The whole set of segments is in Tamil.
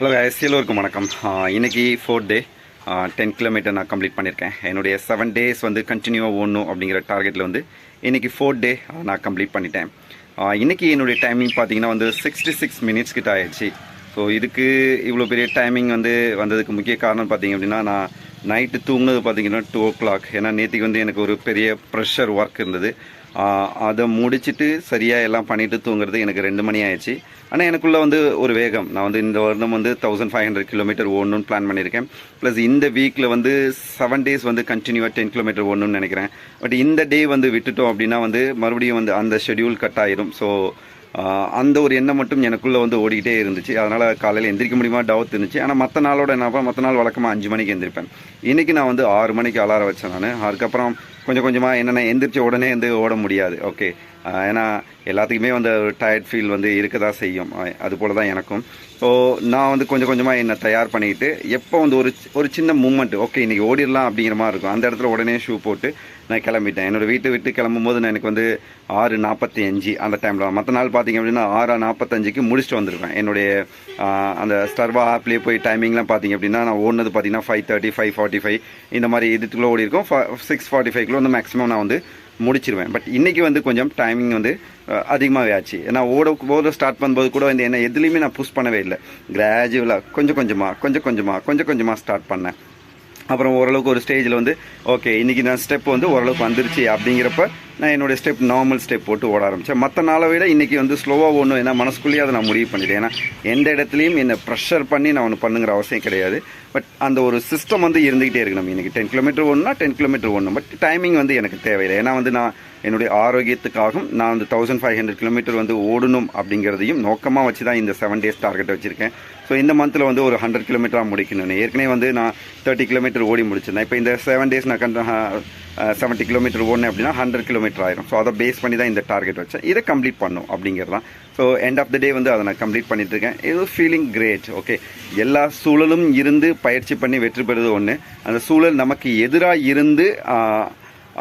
ஹலோ எல்லோருக்கும் வணக்கம். இன்றைக்கி ஃபோர்த் டே டென் கிலோமீட்டர் நான் கம்ப்ளீட் பண்ணியிருக்கேன். என்னுடைய செவன் டேஸ் வந்து கண்டினியூவாக ஓடணும் அப்படிங்கிற டார்கெட்டில் வந்து இன்றைக்கி ஃபோர்த் டே நான் கம்ப்ளீட் பண்ணிட்டேன். இன்றைக்கி என்னுடைய டைமிங் பார்த்தீங்கன்னா வந்து சிக்ஸ்டி சிக்ஸ் மினிட்ஸ் கிட்ட ஆயிடுச்சு. ஸோ இதுக்கு இவ்வளோ பெரிய டைமிங் வந்து வந்ததுக்கு முக்கிய காரணம் பார்த்தீங்க அப்படின்னா நான் நைட்டு தூங்கினது பார்த்தீங்கன்னா டூ ஓ கிளாக் ஏன்னா நேற்றுக்கு வந்து எனக்கு ஒரு பெரிய ப்ரெஷர் ஒர்க் இருந்தது. அதை முடிச்சுட்டு சரியாக எல்லாம் பண்ணிவிட்டு தூங்குறது எனக்கு ரெண்டு மணி ஆயிடுச்சு. ஆனால் எனக்குள்ளே வந்து ஒரு வேகம். நான் வந்து இந்த வருடம் வந்து தௌசண்ட் ஃபைவ் ஹண்ட்ரட் கிலோமீட்டர் ஓடணும்னு பிளான் பண்ணியிருக்கேன். ப்ளஸ் இந்த வீக்கில் வந்து செவன் டேஸ் வந்து கண்டினியூவாக டென் கிலோமீட்டர் ஓடணும்னு நினைக்கிறேன். பட் இந்த டே வந்து விட்டுட்டோம் அப்படின்னா வந்து மறுபடியும் வந்து அந்த ஷெட்யூல் கட் ஆயிரும். ஸோ அந்த ஒரு எண்ணம் மட்டும் எனக்குள்ளே வந்து ஓடிக்கிட்டே இருந்துச்சு. அதனால் காலையில் எந்திரிக்க முடியுமா? டவுட் இருந்துச்சு. ஆனால் மற்ற நாளோட என்ன மற்ற நாள் வழக்கமாக அஞ்சு மணிக்கு எந்திரிப்பேன். இன்றைக்கி நான் வந்து ஆறு மணிக்கு அலாரம் வச்சேன் நான். அதுக்கப்புறம் கொஞ்சம் கொஞ்சமாக என்னென்ன எந்திரிச்ச உடனே வந்து ஓட முடியாது. ஓகே ஏன்னா எல்லாத்துக்குமே வந்து ஒரு டயர்ட் ஃபீல் வந்து இருக்க தான் செய்யும் அது போல் தான் எனக்கும். ஸோ நான் வந்து கொஞ்சம் கொஞ்சமாக என்னை தயார் பண்ணிக்கிட்டு எப்போ வந்து ஒரு சி- ஒரு சின்ன மூமெண்ட் ஓகே இன்றைக்கி ஓடிடலாம் அப்படிங்கிற மாதிரி இருக்கும். அந்த இடத்துல உடனே ஷூ போட்டு நான் கிளம்பிட்டேன். என்னோட வீட்டை விட்டு கிளம்பும் போது நான் எனக்கு வந்து ஆறு நாற்பத்தி அஞ்சு அந்த டைமில் மற்ற நாள் பார்த்தீங்க அப்படின்னா ஆறு நாற்பத்தஞ்சுக்கு முடிச்சுட்டு வந்திருப்பேன். என்னுடைய அந்த ஸ்டர்வா ஆப்லேயே போய் டைமிங்லாம் பார்த்தீங்க அப்படின்னா நான் ஓடினது பார்த்தீங்கன்னா five thirty five forty five இந்த மாதிரி இதுக்குள்ளே ஓடி இருக்கும் சிக்ஸ் ஃபார்ட்டி ஃபைவ்க்குள்ளே வந்து மேக்ஸிமம் நான் வந்து முடிச்சிருவேன். பட் இன்னைக்கு வந்து கொஞ்சம் டைமிங் வந்து அதிகமாகவே ஆச்சு. ஏன்னா ஓட ஓட ஸ்டார்ட் பண்ணும்போது கூட வந்து என்ன எதுலேயுமே நான் புஷ் பண்ணவே இல்லை. கிராஜுவலாக கொஞ்சம் கொஞ்சமாக கொஞ்சம் கொஞ்சமாக கொஞ்சம் கொஞ்சமாக ஸ்டார்ட் பண்ணேன். அப்புறம் ஓரளவுக்கு ஒரு ஸ்டேஜில் வந்து ஓகே இன்றைக்கி நான் ஸ்டெப் வந்து ஓரளவுக்கு வந்துருச்சு அப்படிங்கிறப்ப நான் என்னுடைய ஸ்டெப் நார்மல் ஸ்டெப் போட்டு ஓட ஆரம்பித்தேன் மற்ற நாளை விட இன்றைக்கி வந்து ஸ்லோவாக ஓடணும். ஏன்னா மனசுக்குள்ளேயே அதை நான் முடிவு பண்ணிட்டேன். ஏன்னா எந்த இடத்துலையும் என்னை ப்ரெஷர் பண்ணி நான் ஒன்று பண்ணுங்கிற அவசியம் கிடையாது. பட் அந்த ஒரு சிஸ்டம் வந்து இருந்துக்கிட்டே இருக்கு நம்ம இன்றைக்கி டென் கிலோமீட்டர் ஓடணும்னா டென் கிலோமீட்டர் ஓடணும். பட் டைமிங் வந்து எனக்கு தேவையில்லை. ஏன்னா வந்து நான் என்னுடைய ஆரோக்கியத்துக்காகவும் நான் அந்த தௌசண்ட் ஃபைவ் ஹண்ட்ரட் கிலோமீட்டர் வந்து ஓடணும் அப்படிங்கிறதையும் நோக்கமாக வச்சு தான் இந்த செவன் டேஸ் டார்கெட் வச்சுருக்கேன். ஸோ இந்த மந்தில் வந்து ஒரு ஹண்ட்ரட் கிலோமீட்டராக முடிக்கணும் ஏற்கனவே வந்து நான் தேர்ட்டி கிலோமீட்டர் ஓடி முடிச்சிருந்தேன். இப்போ இந்த செவன் டேஸ் நான் கண்ட செவன்ட்டி கிலோமீட்டர் ஓடினேன் அப்படின்னா ஹண்ட்ரட் கிலோமீட்டர் ஆயிரும். ஸோ அதை பேஸ் பண்ணி தான் இந்த டார்கெட் வச்சேன். இதை கம்ப்ளீட் பண்ணும் அப்படிங்கிறது தான். So end of the day வந்து அதை நான் கம்ப்ளீட் பண்ணிட்டு இருக்கேன். இது ஃபீலிங் கிரேட் ஓகே எல்லா சூழலும் இருந்து பயிற்சி பண்ணி வெற்றி பெறுவது ஒன்று அந்த சூழல் நமக்கு எதிராக இருந்து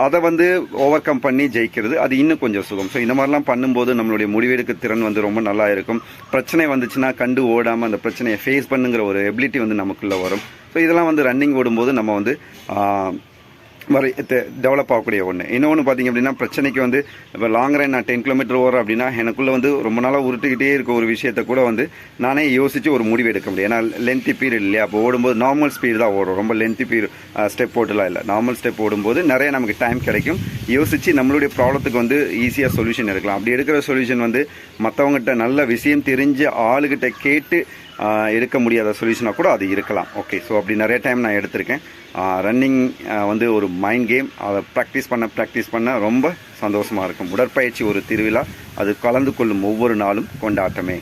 அதை வந்து ஓவர் கம் பண்ணி ஜெயிக்கிறது அது இன்னும் கொஞ்சம் சுகம். ஸோ இந்த மாதிரிலாம் பண்ணும்போது நம்மளுடைய முடிவெடுக்க திறன் வந்து ரொம்ப நல்லா இருக்கும். பிரச்சனை வந்துச்சுன்னா கண்டு ஓடாமல் அந்த பிரச்சனையை ஃபேஸ் பண்ணுங்கிற ஒரு எபிலிட்டி வந்து நமக்குள்ளே வரும். ஸோ இதெல்லாம் வந்து ரன்னிங் ஓடும்போது நம்ம வந்து வரை டெவலப் ஆகக்கூடிய ஒன்று இன்னொன்று பார்த்தீங்க அப்படின்னா பிரச்சனைக்கு வந்து இப்போ லாங் ரைன் நான் டென் கிலோமீட்டர் ஓடுறேன் அப்படின்னா எனக்குள்ளே வந்து ரொம்ப நாளாக உருட்டுக்கிட்டே இருக்க ஒரு விஷயத்தை கூட வந்து நானே யோசித்து ஒரு முடிவு எடுக்க முடியும். ஏன்னா லென்த்தி பீரியட் இல்லையா? அப்போ ஓடும்போது நார்மல் ஸ்பீடு தான் ஓடும். ரொம்ப லென்த்தி பீரியட் ஸ்டெப் போட்டுலாம் இல்லை. நார்மல் ஸ்டெப் ஓடும்போது நிறைய நமக்கு டைம் கிடைக்கும். யோசித்து நம்மளுடைய ப்ராப்ளத்துக்கு வந்து ஈஸியாக சொல்யூஷன் எடுக்கலாம். அப்படி எடுக்கிற சொல்யூஷன் வந்து மற்றவங்ககிட்ட நல்ல விஷயம் தெரிஞ்ச ஆளுகிட்ட கேட்டு எடுக்க முடியாத சொல்யூஷனாக கூட அது இருக்கலாம். ஓகே ஸோ அப்படி நிறைய டைம் நான் எடுத்திருக்கேன். ரன்னிங் வந்து ஒரு மைண்ட் கேம் அதை ப்ராக்டிஸ் பண்ண ப்ராக்டிஸ் பண்ண ரொம்ப சந்தோஷமாக இருக்கும். உடற்பயிற்சி ஒரு திருவிழா. அது கலந்து கொள்ளும் ஒவ்வொரு நாளும் கொண்டாட்டமே.